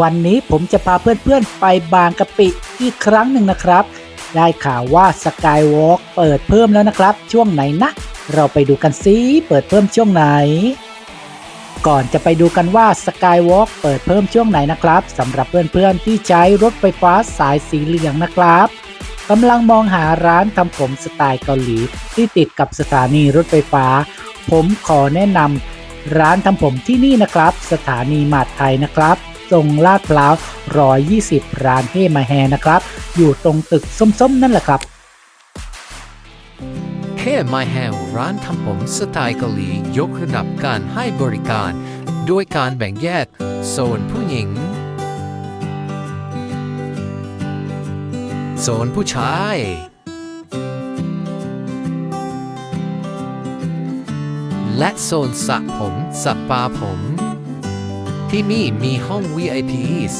วันนี้ผมจะพาเพื่อนๆ ไปบางกะปิอีกครั้งหนึ่งนะครับ ได้ข่าวว่าสกายวอล์กเปิดเพิ่มแล้วนะครับ ช่วงไหนนะ เราไปดูกันซิเปิดเพิ่มช่วงไหน ก่อนจะไปดูกันว่าสกายวอล์กเปิดเพิ่มช่วงไหนนะครับสำหรับเพื่อนๆ ที่ใช้รถไฟฟ้าสายสีเหลืองนะครับกำลังมองหาร้านทำผมสไตล์เกาหลีที่ติดกับสถานีรถไฟฟ้า ผมขอแนะนำร้านทำผมที่นี่นะครับ สถานีมาดไทยนะครับ ตรงลาดพร้าว 120 ร้านเฮมาแฮนะครับ อยู่ตรงตึกส้มๆ นั่นแหละครับแค่ไมแฮร้านทำผมสไตล์เกาหลียกระดับการให้บริการด้วยการแบ่งแยกโซนผู้หญิง โซนผู้ชาย และโซนสระผมสปาผม ที่นี่มีห้อง VIP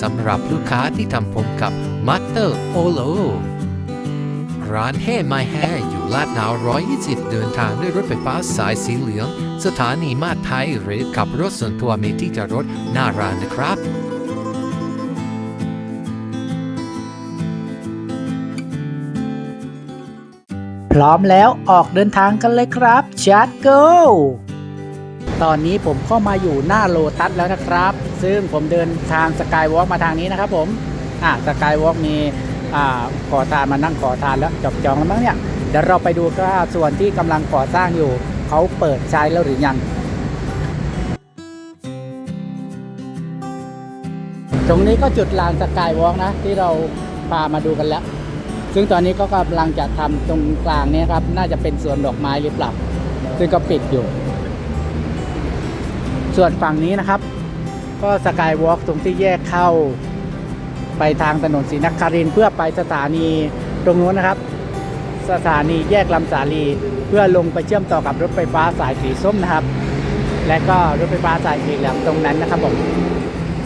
สำหรับลูกค้าที่ทำผมกับมัตเตอร์โอโลร้านแห่ไมแห่อยู่ลาดพร้าว120เดินทางด้วยรถไฟฟ้าสายสีเหลือง สถานีมาไทยหรือขับรถส่วนตัวมีที่จอดรถหน้าร้านนะครับพร้อมแล้วออกเดินทางกันเลยครับชัดโก ตอนนี้ผมก็มาอยู่หน้าโลตัสแล้วนะครับ ซึ่งผมเดินทางสกายวอล์กมาทางนี้นะครับผมอ่าสกายวอล์กมีอ่าขอทานมานั่งขอทานแล้วจบจองแล้วมั้งเนี่ยเดี๋ยวเราไปดูก็ส่วนที่กำลังก่อสร้างอยู่เขาเปิดใช้แล้วหรือยังตรงนี้ก็จุดลานสกายวอล์กนะ ที่เราพามาดูกันแล้ว ซึ่งตอนนี้ก็กำลังจะทำตรงกลางนี้ครับ น่าจะเป็นสวนดอกไม้หรือเปล่าซึ่งก็ปิดอยู่ ส่วนฝั่งนี้นะครับ ก็สกายวอล์กตรงที่แยกเข้า ไปทางถนนศรีนครินเพื่อไปสถานีตรงนู้นนะครับ สถานีแยกลำสาลี เพื่อลงไปเชื่อมต่อกับรถไฟฟ้าสายสีส้มนะครับ และก็รถไฟฟ้าสายสีเหลืองตรงนั้นนะครับผม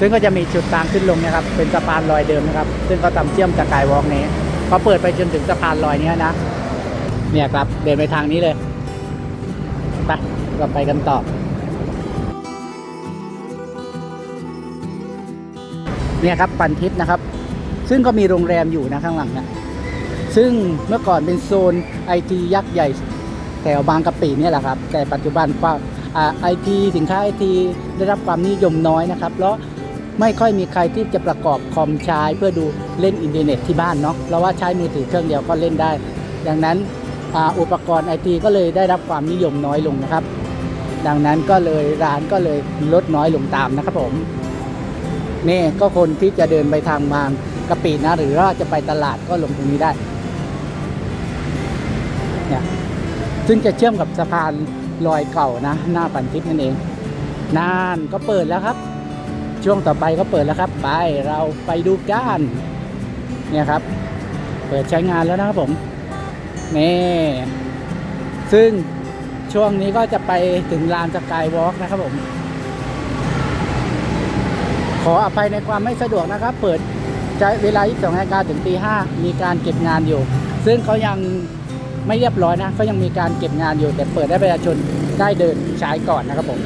ซึ่งก็จะมีจุดทางขึ้นลงนะครับ เป็นสะพานลอยเดิมนะครับ ซึ่งก็ทำเชื่อมสกายวอล์กนี้พอเปิดไปจนถึงสะพานลอยนี้นะเนี่ยครับเดินไปทางนี้เลยไปเราไปกันต่อ เนี่ยครับปันทิพย์นะครับ ซึ่งก็มีโรงแรมอยู่นะข้างหลังนะซึ่งเมื่อก่อนเป็นโซนไอทียักษ์ใหญ่แถวบางกะปิเนี่ยแหละครับ แต่ปัจจุบันก็ไอทีสินค้าไอทีได้รับความนิยมน้อยนะครับ เพราะไม่ค่อยมีใครที่จะประกอบคอมใช้เพื่อดูเล่นอินเทอร์เน็ตที่บ้านเนาะเพราะว่าใช้มือถือเครื่องเดียวก็เล่นได้ ดังนั้นออุปกรณ์ไอทีก็เลยได้รับความนิยมน้อยลงนะครับ ดังนั้นก็เลยร้านก็เลยลดน้อยลงตามนะครับผม นี่ก็คนที่จะเดินไปทางบางกะปินะ หรือว่าจะไปตลาดก็ลงตรงนี้ได้เนี่ยซึ่งจะเชื่อมกับสะพานลอยเก่านะ หน้าปันทิพย์นั่นเองนานก็เปิดแล้วครับ ช่วงต่อไปก็เปิดแล้วครับ ไปเราไปดูกันเนี่ยครับ เปิดใช้งานแล้วนะครับผมนี่ซึ่งช่วงนี้ก็จะไปถึงลานสกายวอล์กนะครับผม ออภัยในความไม่สะดวกนะครับ เปิดใช้เวลา 22นาฬิกาถึงตี5มีการเก็บงานอยู่ ซึ่งเขายังไม่เรียบร้อยนะเขายังมีการเก็บงานอยู่ แต่เปิดให้ประชาชนได้เดินใช้ก่อนนะครับผม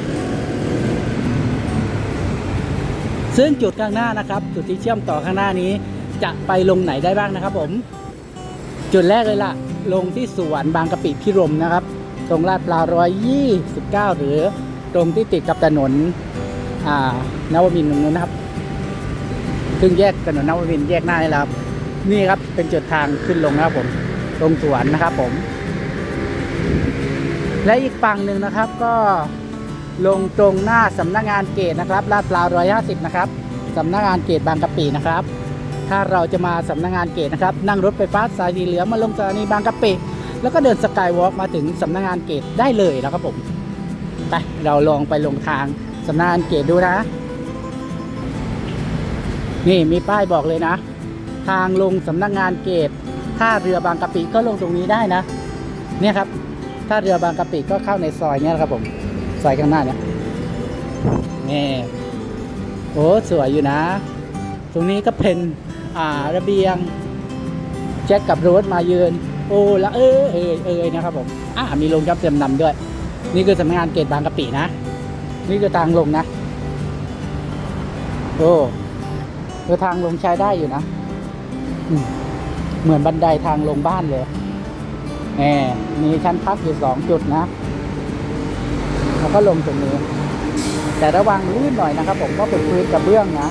ซึ่งจุดข้างหน้านะครับ จุดที่เชื่อมต่อข้างหน้านี้ จะไปลงไหนได้บ้างนะครับ ผม จุดแรกเลยล่ะ ลงที่สวนบางกะปิพิรมนะครับ ตรงลาดพร้าว129หรือตรงที่ติดกับถนน อ่านวมินตรงนู้นนะครับ ซึ่งแยกถนนนวมินแยกหน้านี่แหละครับ นี่ครับเป็นจุดทางขึ้นลงนะครับผมตรงสวนนะครับผม และอีกฝั่งหนึ่งนะครับก็ลงตรงหน้าสำนักงานเกตนะครับลาดพร้าว150นะครับสำนักงานเกตบางกะปินะครับ ถ้าเราจะมาสำนักงานเกตนะครับ นั่งรถไฟฟ้าสายสีเหลืองมาลงสถานีบางกะปิแล้วก็เดินสกายวอล์กมาถึงสำนักงานเกตได้เลยนะครับผม ไปเราลองไปลงทาง สำนักงานเกตดูนะ นี่มีป้ายบอกเลยนะ ทางลงสำนักงานเกตท่าเรือบางกะปิก็ลงตรงนี้ได้นะ เนี่ยครับท่าเรือบางกะปิก็เข้าในซอยเนี่ยครับผมซอยข้างหน้าเนี่ยนี่โอ้สวยอยู่นะ ตรงนี้ก็เป็นอ่าระเบียงแจ็คกับโรสมายืนโอ้ละเออเอยเอยนะครับผมอ่ามีลงจับเต็มนำด้วย นี่คือสำนักงานเกตบางกะปินะ นี่คือทางลงนะ โอ้เออทางลงใช้ได้อยู่นะ เหมือนบันไดทางลงบ้านเลยแหมมีชั้นพักอยู่สองจุดนะแล้วก็ลงตรงนี้ แต่ระวังลื่นหน่อยนะครับ ผมก็เป็นพื้นกระเบื้องนะ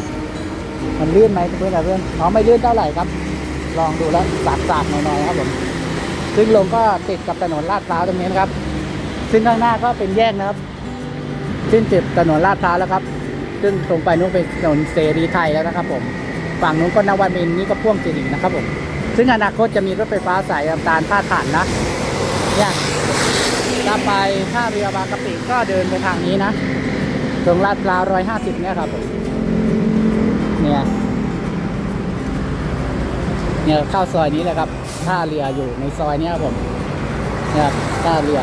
มันลื่นไหมพื้นกระเบื้องอ๋อไม่ลื่นเท่าไหร่ครับ ลองดูแล้วสากๆหน่อยๆครับผม ซึ่งลงก็ติดกับถนนลาดพร้าวตรงนี้นะครับ ซึ่งข้างหน้าก็เป็นแยกนะครับ ซึ่งติดถนนลาดพร้าวแล้วครับ ซึ่งตรงไปนู้นเป็นถนนเสรีไทยแล้วนะครับผม ฝั่งนู้นก็นวันมินนี่ก็พ่วงสิรินะครับผม ซึ่งอนาคตจะมีรถไฟฟ้าสายน้ำตาลพาดผ่านนะเนี่ยถ้าไปท่าเรือบางกะปิก็เดินไปทางนี้นะ ตรงลาดพร้าวร้อยห้าสิบเนี่ยครับผม เนี่ยเนี่ยเข้าซอยนี้แหละครับ ท่าเรืออยู่ในซอยเนี้ยครับผมเนี่ยครับท่าเรือ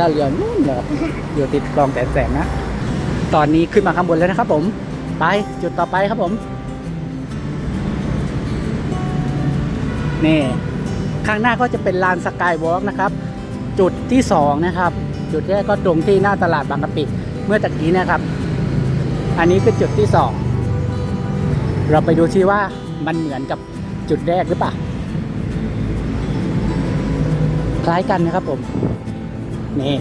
ท่าเรือนู่นเลยครับอยู่ติดคลองแสนแสนนะ ตอนนี้ขึ้นมาข้างบนแล้วนะครับ ผม ไปจุดต่อไปครับผม นี่ ข้างหน้าก็จะเป็นลานสกายวอล์กนะครับ จุดที่สองนะครับ จุดแรกก็ตรงที่หน้าตลาดบางกะปิเมื่อตะกี้นะครับ อันนี้เป็นจุดที่สองเราไปดูที่ว่ามันเหมือนกับจุดแรกหรือเปล่า คล้ายกันนะครับผม นี่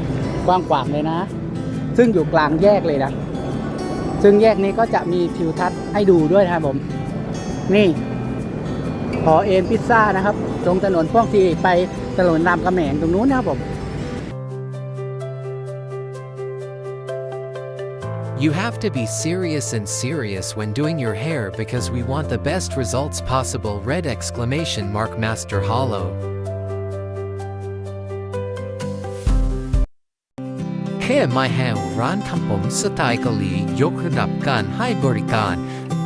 กว้างขวางเลยนะ ซึ่งอยู่กลางแยกเลยนะ ซึ่งแยกนี้ก็จะมีทิวทัศน์ให้ดูด้วยนะครับผม นี่หอเอ็นพิซซ่านะครับ ตรงถนนพ่วงทีไปถนนรามคำแหงตรงนู้นนะครับผม You have to be serious and serious when doing your hair because we want the best results possible red exclamation mark master hollow Hair My Hair ร้านทำผมสไตล์เกาหลียกระดับการให้บริการ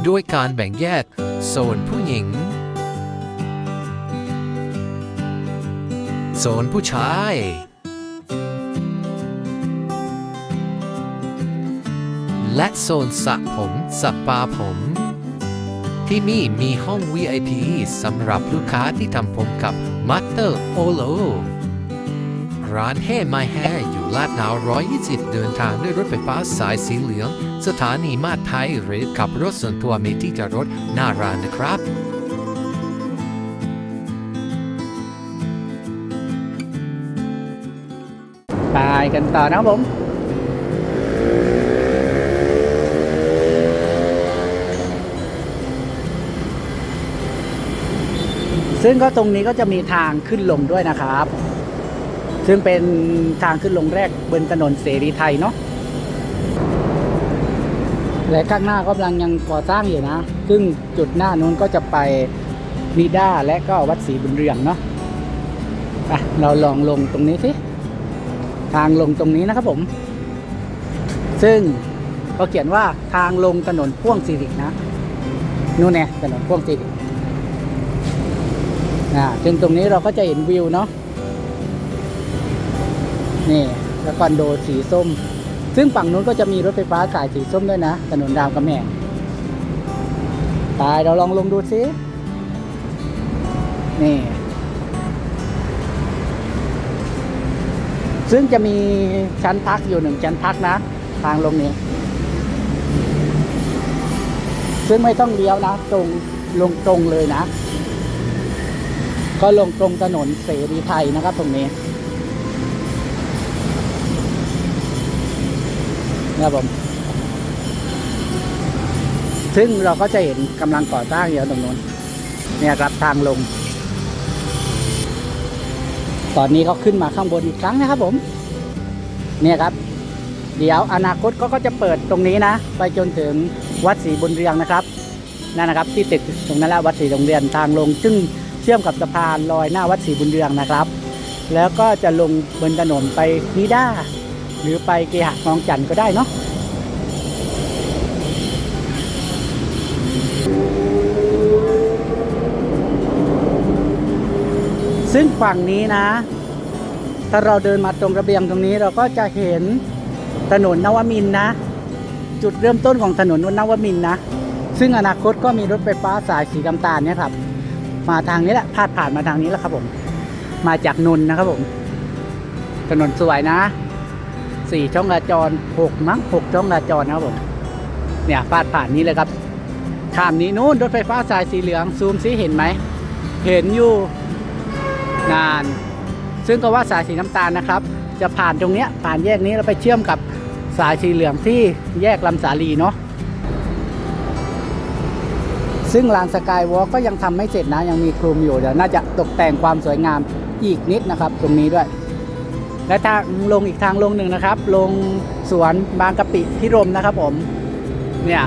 โดยการแบ่งแยกโซนผู้หญิง โซนผู้ชาย และโซนสระผมสปาผม ที่นี่มีห้อง VIP สำหรับลูกค้าที่ทำผมกับ Master Olo ร้าน Hey My Hair อยู่ลาดพร้าว120เดินทางด้วยรถไฟฟ้าสายสีเหลือง สถานีมาดไทยหรือขับรถส่วนตัวมีที่จอดรถหน้าร้านนะครับไปกันต่อนะผมซึ่งก็ตรงนี้ก็จะมีทางขึ้นลงด้วยนะครับ ซึ่งเป็นทางขึ้นลงแรกบนถนนเสรีไทยเนาะและข้างหน้ากำลังยังก่อสร้างอยู่นะ ซึ่งจุดหน้านู้นก็จะไปนิด้าและก็วัดศรีบุญเรืองเนาะไปเราลองลงตรงนี้สิ ทางลงตรงนี้นะครับผม ซึ่งเขาเขียนว่าทางลงถนนพ่วงสิรินะ นู่นเนี่ยถนนพ่วงสิรินะซึ่งตรงนี้เราก็จะเห็นวิวเนาะ นี่แล้วคอนโดสีส้ม ซึ่งฝั่งนู้นก็จะมีรถไฟฟ้าสายสีส้มด้วยนะ ถนนรามกำแหงไปเราลองลงดูซิ นี่ ซึ่งจะมีชั้นพักอยู่หนึ่งชั้นพักนะ ทางลงนี้ ซึ่งไม่ต้องเลี้ยวนะ ตรงลงตรงเลยนะ ก็ลงตรงถนนเสรีไทยนะครับตรงนี้ นะครับผม ซึ่งเราก็จะเห็นกำลังก่อสร้างอยู่ตรงนู้นเนี่ยครับทางลง ตอนนี้เขาขึ้นมาข้างบนอีกครั้งนะครับผม เนี่ยครับ เดี๋ยวอนาคตก็จะเปิดตรงนี้นะ ไปจนถึงวัดศรีบุญเรืองนะครับนั่นนะครับ ที่ติดตรงนั้นแหละวัดศรีบุญเรืองทางลง ซึ่งเชื่อมกับสะพานลอยหน้าวัดศรีบุญเรืองนะครับ แล้วก็จะลงบนถนนไปนิด้า หรือไปเกหะคลองจันทร์ก็ได้เนาะซึ่งฝั่งนี้นะ ถ้าเราเดินมาตรงระเบียงตรงนี้เราก็จะเห็นถนนนวมินนะ จุดเริ่มต้นของถนนนวมินนะ ซึ่งอนาคตก็มีรถไฟฟ้าสายสีน้ำตาลเนี่ยครับ มาทางนี้แหละพาดผ่านมาทางนี้แล้วครับผม มาจากนนนะครับผม ถนนสวยนะ สี่ช่องราจรหกมั้งหกช่องราจรนะครับผมเนี่ยพาดผ่านนี้เลยครับข้ามนี้นู้นรถไฟฟ้าสายสีเหลืองซูมซิเห็นไหมเห็นอยู่นาน ซึ่งก็ว่าสายสีน้ำตาลนะครับ จะผ่านตรงเนี้ยผ่านแยกนี้แล้วไปเชื่อมกับสายสีเหลืองที่แยกลำสาลีเนาะซึ่งลานสกายวอล์กก็ยังทำไม่เสร็จนะยังมีคลุมอยู่เดี๋ยวน่าจะตกแต่งความสวยงามอีกนิดนะครับ ตรงนี้ด้วย และทางลงอีกทางลงหนึ่งนะครับ ลงสวนบางกะปิพิรมนะครับผม เนี่ย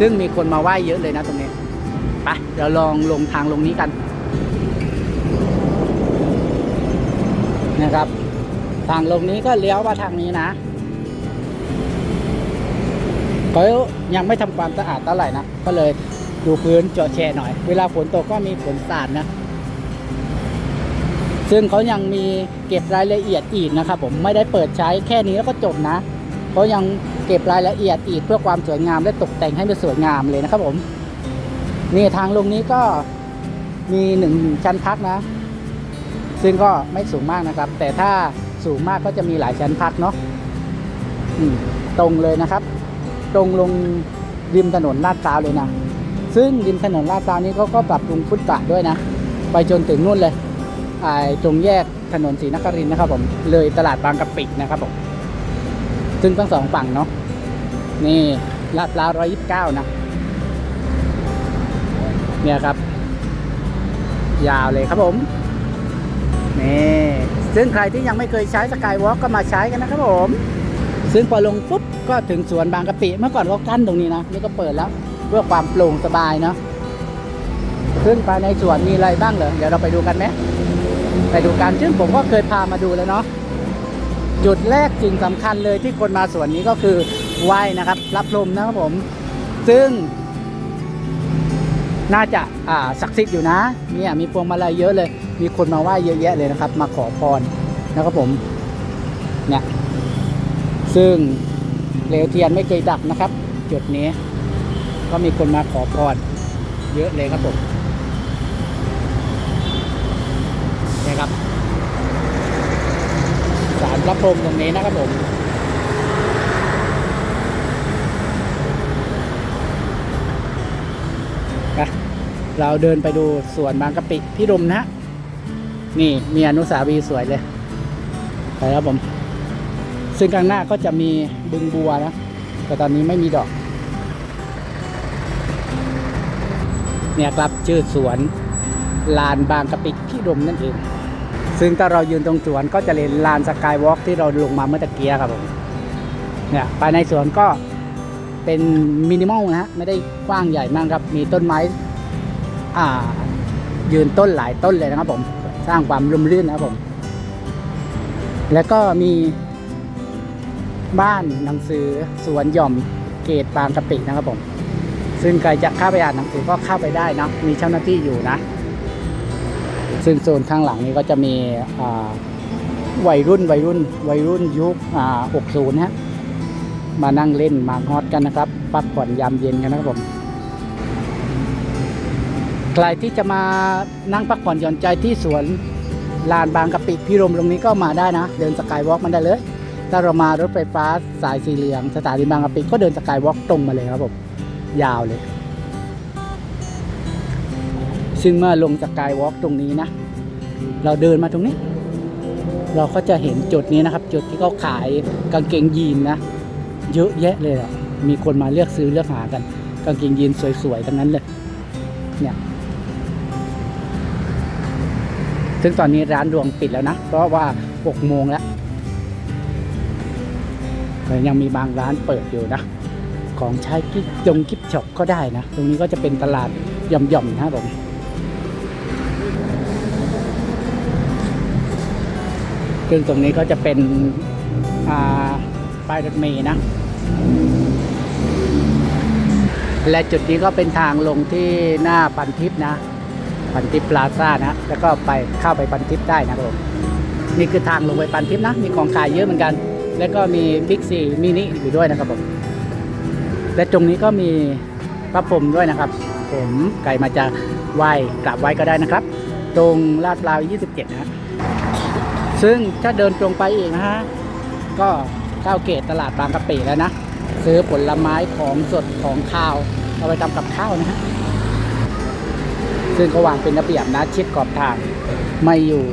ซึ่งมีคนมาไหว้เยอะเลยนะตรงนี้ ไป เดี๋ยวลองลงทางลงนี้กัน นะครับ ทางลงนี้ก็เลี้ยวมาทางนี้นะเขายังไม่ทำความสะอาดเท่าไหร่นะ ก็เลยดูพื้นเจาะแชหน่อย เวลาฝนตกก็มีฝนสาดนะ ซึ่งเขายังมีเก็บรายละเอียดอีกนะครับผมไม่ได้เปิดใช้แค่นี้แล้วก็จบนะเขายังเก็บรายละเอียดอีกเพื่อความสวยงามและตกแต่งให้มันสวยงามเลยนะครับผมนี่ทางลงนี้ก็มีหนึ่งชั้นพักนะ ซึ่งก็ไม่สูงมากนะครับ แต่ถ้าสูงมากก็จะมีหลายชั้นพักเนาะตรงเลยนะครับ ตรงลงริมถนนลาดพร้าวเลยนะ ซึ่งริมถนนลาดพร้าวนี้เขาก็ปรับปรุงฟุตบาทด้วยนะ ไปจนถึงนู่นเลย ตรงแยกถนนศรีนครินนะครับ ผมเลยตลาดบางกะปินะครับผมซึ่งทั้งสองฝั่งเนาะนี่ลาดพร้าวร้อยยิบเก้านะเนี่ยครับ ยาวเลยครับผมนี่ซึ่งใครที่ยังไม่เคยใช้สกายวอล์กก็มาใช้กันนะครับผมซึ่งพอลงปุ๊บก็ถึงสวนบางกะปิเมื่อก่อนก็กั้นตรงนี้นะนี่ก็เปิดแล้วเพื่อความโปร่งสบายเนาะซึ่งภายในสวนมีอะไรบ้างเหรอเดี๋ยวเราไปดูกันไหม ไปดูกันซึ่งผมก็เคยพามาดูแล้วเนาะจุดแรกสิ่งสำคัญเลยที่คนมาสวนนี้ก็คือไหว้นะครับ รับลมนะครับผม ซึ่ง น่าจะอ่าศักดิ์สิทธิ์อยู่นะเนี่ยมีพวงมาลัยเยอะเลย มีคนมาไหว้เยอะแยะเลยนะครับ มาขอพรนะครับผมเนี่ยซึ่งเลวเทียนไม่เคยดับนะครับ จุดนี้ ก็มีคนมาขอพรเยอะเลยครับผมเนี่ยครับสารพระพรหมตรงนี้นะครับผมเราเดินไปดูสวนบางกะปิพี่รมนะฮะนี่มีอนุสาวรีย์สวยเลยไปครับผม ซึ่งข้างหน้าก็จะมีบึงบัวนะ แต่ตอนนี้ไม่มีดอก เนี่ยครับชื่อสวนลานบางกะปิพี่รมนั่นเอง ซึ่งถ้าเรายืนตรงสวนก็จะเห็นลานสกายวอล์กที่เราลงมาเมื่อตะเกียครับผมเนี่ยภายในสวนก็เป็นมินิมอลนะฮะไม่ได้กว้างใหญ่มากครับ มีต้นไม้อ่ายืนต้นหลายต้นเลยนะครับผม สร้างความร่มรื่นนะครับผม แล้วก็มีบ้านหนังสือสวนหย่อมเกตบางกะปินะครับผม ซึ่งใครจะเข้าไปอ่านหนังสือก็เข้าไปได้นะมีเจ้าหน้าที่อยู่นะ ซึ่งโซนข้างหลังนี้ก็จะมีวัยรุ่นวัยรุ่นวัยรุ่นยุคอ่า60ฮะมานั่งเล่นมาฮอตกันนะครับพักผ่อนยามเย็นกันนะครับผมใครที่จะมานั่งพักผ่อนหย่อนใจที่สวนลานบางกะปิพิรมตรงนี้ก็มาได้นะ เดินสกายวอล์กมันได้เลย ถ้าเรามารถไฟฟ้าสายสีเหลืองสถานีบางกะปิก็เดินสกายวอล์กตรงมาเลยครับผมยาวเลย ซึ่งเมื่อลงสกายวอล์กตรงนี้นะ เราเดินมาตรงนี้ เราก็จะเห็นจุดนี้นะครับ จุดที่เขาขายกางเกงยีนนะ เยอะแยะเลยอะมีคนมาเลือกซื้อเลือกหากัน กางเกงยีนสวยๆทั้งนั้นเลย เนี่ยซึ่งตอนนี้ร้านรวงปิดแล้วนะ เพราะว่า 6 โมงแล้วแต่ยังมีบางร้านเปิดอยู่นะ ของใช้กิ๊กจงกิฟช็อปก็ได้นะ ตรงนี้ก็จะเป็นตลาดหย่อมๆนะผม ซึ่งตรงนี้ก็จะเป็นป้ายรถเมย์นะ และจุดนี้ก็เป็นทางลงที่หน้าปันทิพนะ ปันทิพย์พลาซ่านะ แล้วก็ไปเข้าไปปันทิพได้นะครับผมนี่คือทางลงไปปันทิพนะ มีของขายเยอะเหมือนกัน แล้วก็มีบิ๊กซีมินิอยู่ด้วยนะครับผม และตรงนี้ก็มีพระพรมด้วยนะครับ ผมไก่มาจะไหว้กราบไหว้ก็ได้นะครับ ตรงลาดพร้าว 27 นะฮะ ซึ่งถ้าเดินตรงไปอีกนะฮะ ก็เข้าเกตตลาดบางกะปิแล้วนะ ซื้อผลไม้ของสดของข้าว เอาไปทำกับข้าวนะฮะ ซึ่งก็วางเป็นระเบียบนะชิดขอบทางไม่อยู่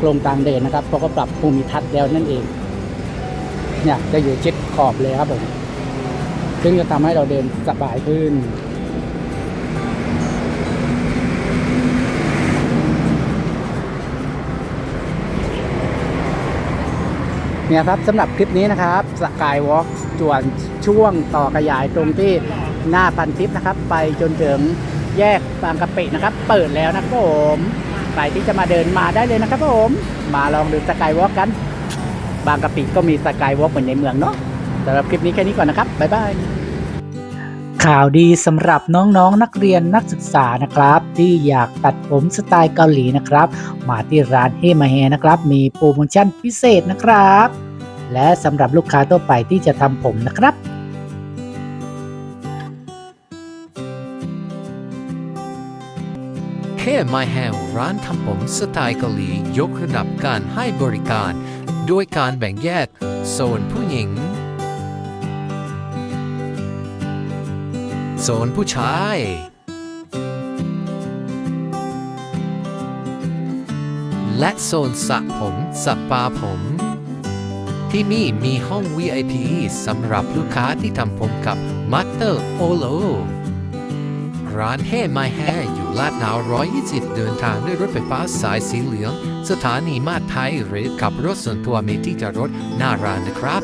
กลงกลางเดินนะครับ เพราะก็ปรับภูมิทัศน์แล้วนั่นเอง เนี่ยจะอยู่ชิดขอบเลยครับผม ซึ่งจะทำให้เราเดินสบายขึ้น เนี่ยครับสำหรับคลิปนี้นะครับสกายวอล์กจวนช่วงต่อขยายตรงที่หน้าพันทิพย์นะครับ ไปจนถึงแยกบางกะปินะครับ เปิดแล้วนะครับผมใครที่จะมาเดินมาได้เลยนะครับผมมาลองดูสกายวอล์กกัน บางกะปิก็มีสกายวอล์กเหมือนในเมืองเนาะสำหรับคลิปนี้แค่นี้ก่อนนะครับบ๊ายบาย ข่าวดีสำหรับน้องๆนนักเรียนนักศึกษานะครับ ที่อยากตัดผมสไตล์เกาหลีนะครับ มาที่ร้านเฮมาแฮนะครับ มีโปรโมชั่นพิเศษนะครับ และสำหรับลูกค้าทั่วไปที่จะทำผมนะครับแค่ไมแฮร้านทำผมสไตล์เกาหลียกระดับการให้บริการ ด้วยการแบ่งแยกโซนผู้หญิง โซนผู้ชาย และโซนสระผมสปาผม ที่นี่มีห้อง VIP สำหรับลูกค้าที่ทำผมกับมัตเตอร์โอโลร้านเฮ่ไมแฮอยู่ลาดนาว120เดินทางด้วยรถไฟฟ้าสายสีเหลือง สถานีมาดไทยหรือขับรถส่วนตัวมีที่จอดรถหน้าร้านนะครับ